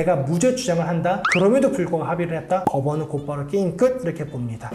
내가 무죄 주장을 한다. 그럼에도 불구하고 합의를 했다. 법원은 곧바로 게임 끝 이렇게 봅니다.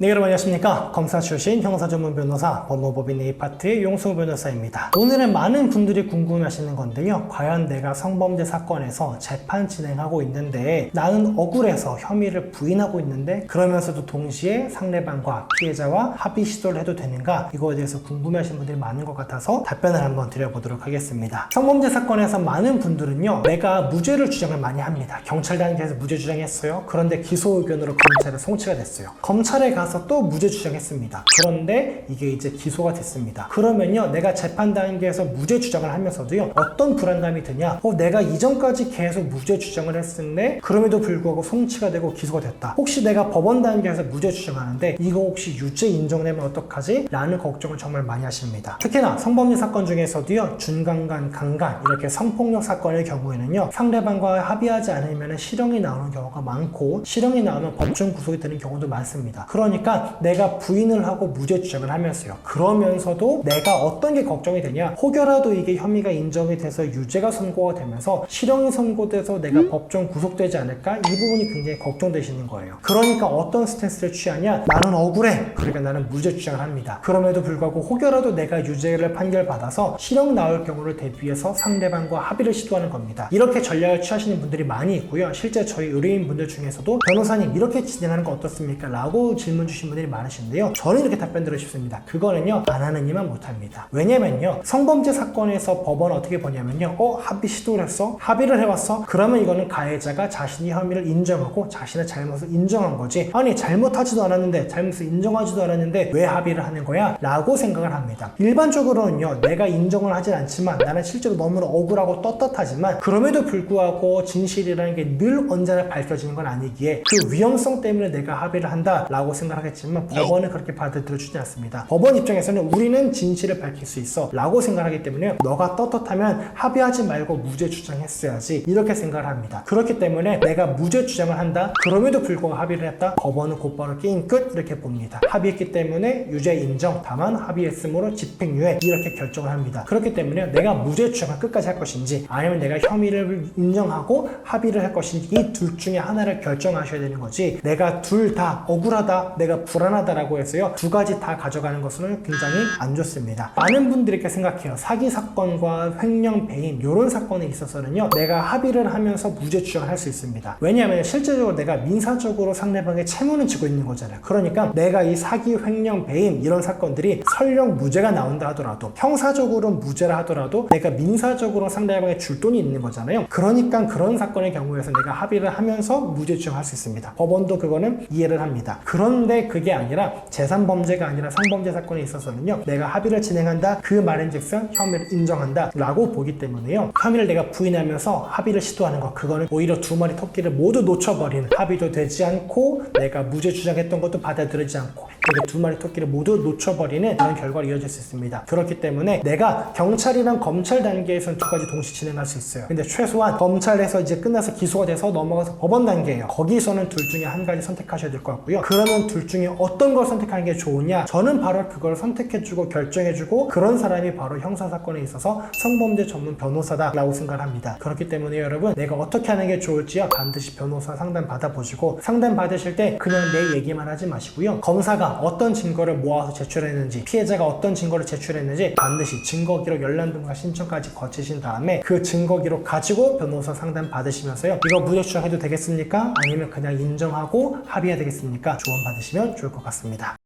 네, 여러분 안녕하십니까. 검사 출신 형사 전문 변호사 법무법인 A파트의 용수 변호사입니다. 오늘은 많은 분들이 궁금해하시는 건데요. 과연 내가 성범죄 사건에서 재판 진행하고 있는데 나는 억울해서 혐의를 부인하고 있는데 그러면서도 동시에 상대방과 피해자와 합의 시도를 해도 되는가? 이거에 대해서 궁금해하시는 분들이 많은 것 같아서 답변을 한번 드려보도록 하겠습니다. 성범죄 사건에서 많은 분들은요. 내가 무죄를 주장을 많이 합니다. 경찰 단계에서 무죄 주장했어요. 그런데 기소 의견으로 검찰에 송치가 됐어요. 검찰에 가서 또 무죄 주장했습니다. 그런데 이게 이제 기소가 됐습니다. 그러면요, 내가 재판 단계에서 무죄 주장을 하면서도요, 어떤 불안감이 드냐? 어, 내가 이전까지 계속 무죄 주장을 했는데 그럼에도 불구하고 송치가 되고 기소가 됐다. 혹시 내가 법원 단계에서 무죄 주장하는데 이거 혹시 유죄 인정되면 어떡하지? 라는 걱정을 정말 많이 하십니다. 특히나 성범죄 사건 중에서도요, 준강간, 강간 이렇게 성폭력 사건의 경우에는요, 상대방과 합의하지 않으면 실형이 나오는 경우가 많고 실형이 나오면 법정 구속이 되는 경우도 많습니다. 그러니까 내가 부인을 하고 무죄 주장을 하면서요. 그러면서도 내가 어떤 게 걱정이 되냐? 혹여라도 이게 혐의가 인정이 돼서 유죄가 선고가 되면서 실형이 선고돼서 내가 법정 구속되지 않을까? 이 부분이 굉장히 걱정되시는 거예요. 그러니까 어떤 스탠스를 취하냐? 나는 억울해. 그러니까 나는 무죄 주장을 합니다. 그럼에도 불구하고 혹여라도 내가 유죄를 판결받아서 실형 나올 경우를 대비해서 상대방과 합의를 시도하는 겁니다. 이렇게 전략을 취하시는 분들이 많이 있고요. 실제 저희 의뢰인 분들 중에서도 변호사님 이렇게 진행하는 거 어떻습니까? 라고 질문 주신 분들이 많으신데요. 저는 이렇게 답변 드리고 싶습니다. 그거는요, 안 하는 이만 못합니다. 왜냐면요, 성범죄 사건에서 법원은 어떻게 보냐면요, 어, 합의 시도를 했어? 합의를 해왔어? 그러면 이거는 가해자가 자신이 혐의를 인정하고 자신의 잘못을 인정한 거지. 아니, 잘못하지도 않았는데, 잘못을 인정하지도 않았는데, 왜 합의를 하는 거야? 라고 생각을 합니다. 일반적으로는요, 내가 인정을 하진 않지만, 나는 실제로 너무나 억울하고 떳떳하지만, 그럼에도 불구하고 진실이라는 게 늘 언제나 밝혀지는 건 아니기에, 그 위험성 때문에 내가 합의를 한다라고 생각 하겠지만, 법원은 그렇게 받아들여주지 않습니다. 법원 입장에서는 우리는 진실을 밝힐 수 있어 라고 생각하기 때문에 너가 떳떳하면 합의하지 말고 무죄 주장했어야지 이렇게 생각을 합니다. 그렇기 때문에 내가 무죄 주장을 한다 그럼에도 불구하고 합의를 했다 법원은 곧바로 게임 끝 이렇게 봅니다. 합의했기 때문에 유죄 인정 다만 합의했으므로 집행유예 이렇게 결정을 합니다. 그렇기 때문에 내가 무죄 주장을 끝까지 할 것인지 아니면 내가 혐의를 인정하고 합의를 할 것인지 이 둘 중에 하나를 결정하셔야 되는 거지 내가 둘 다 억울하다 내가 불안하다라고 해서요 두 가지 다 가져가는 것은 굉장히 안 좋습니다. 많은 분들이 이렇게 생각해요. 사기 사건과 횡령 배임 이런 사건에 있어서는요 내가 합의를 하면서 무죄 주장을 할 수 있습니다. 왜냐하면 실제적으로 내가 민사적으로 상대방의 채무는 지고 있는 거잖아요. 그러니까 내가 이 사기 횡령 배임 이런 사건들이 설령 무죄가 나온다 하더라도 형사적으로 무죄라 하더라도 내가 민사적으로 상대방의 줄 돈이 있는 거잖아요. 그러니까 그런 사건의 경우에서 내가 합의를 하면서 무죄 주장할 수 있습니다. 법원도 그거는 이해를 합니다. 그런데 그게 아니라 재산 범죄가 아니라 성범죄 사건에 있어서는요 내가 합의를 진행한다 그 말인즉슨 혐의를 인정한다 라고 보기 때문에요. 혐의를 내가 부인하면서 합의를 시도하는 것 그거는 오히려 두 마리 토끼를 모두 놓쳐버리는 합의도 되지 않고 내가 무죄 주장했던 것도 받아들이지 않고 이렇게 두 마리 토끼를 모두 놓쳐버리는 그런 결과로 이어질 수 있습니다. 그렇기 때문에 내가 경찰이랑 검찰 단계에서는 두 가지 동시 진행할 수 있어요. 근데 최소한 검찰에서 이제 끝나서 기소가 돼서 넘어가서 법원 단계예요. 거기서는 둘 중에 한 가지 선택하셔야 될 것 같고요. 그러면 둘 중에 어떤 걸 선택하는 게 좋으냐? 저는 바로 그걸 선택해주고 결정해주고 그런 사람이 바로 형사사건에 있어서 성범죄 전문 변호사다라고 생각을 합니다. 그렇기 때문에 여러분 내가 어떻게 하는 게 좋을지요? 반드시 변호사 상담 받아보시고 상담 받으실 때 그냥 내 얘기만 하지 마시고요. 검사가 어떤 증거를 모아서 제출했는지 피해자가 어떤 증거를 제출했는지 반드시 증거 기록 열람등과 신청까지 거치신 다음에 그 증거 기록 가지고 변호사 상담 받으시면서요. 이거 무죄 추정해도 되겠습니까? 아니면 그냥 인정하고 합의해야 되겠습니까? 조언 받으시 면 좋을 것 같습니다.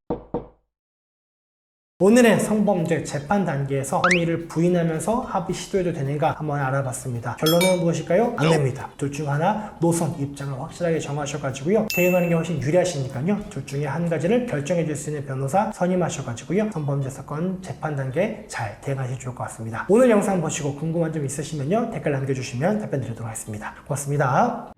오늘은 성범죄 재판 단계에서 혐의를 부인하면서 합의 시도해도 되는가 한번 알아봤습니다. 결론은 무엇일까요? 안 됩니다. 둘 중 하나 노선 입장을 확실하게 정하셔가지고요. 대응하는 게 훨씬 유리하시니까요. 둘 중에 한 가지를 결정해 줄 수 있는 변호사 선임하셔가지고요. 성범죄 사건 재판 단계 잘 대응하시면 좋을 것 같습니다. 오늘 영상 보시고 궁금한 점 있으시면요. 댓글 남겨주시면 답변 드리도록 하겠습니다. 고맙습니다.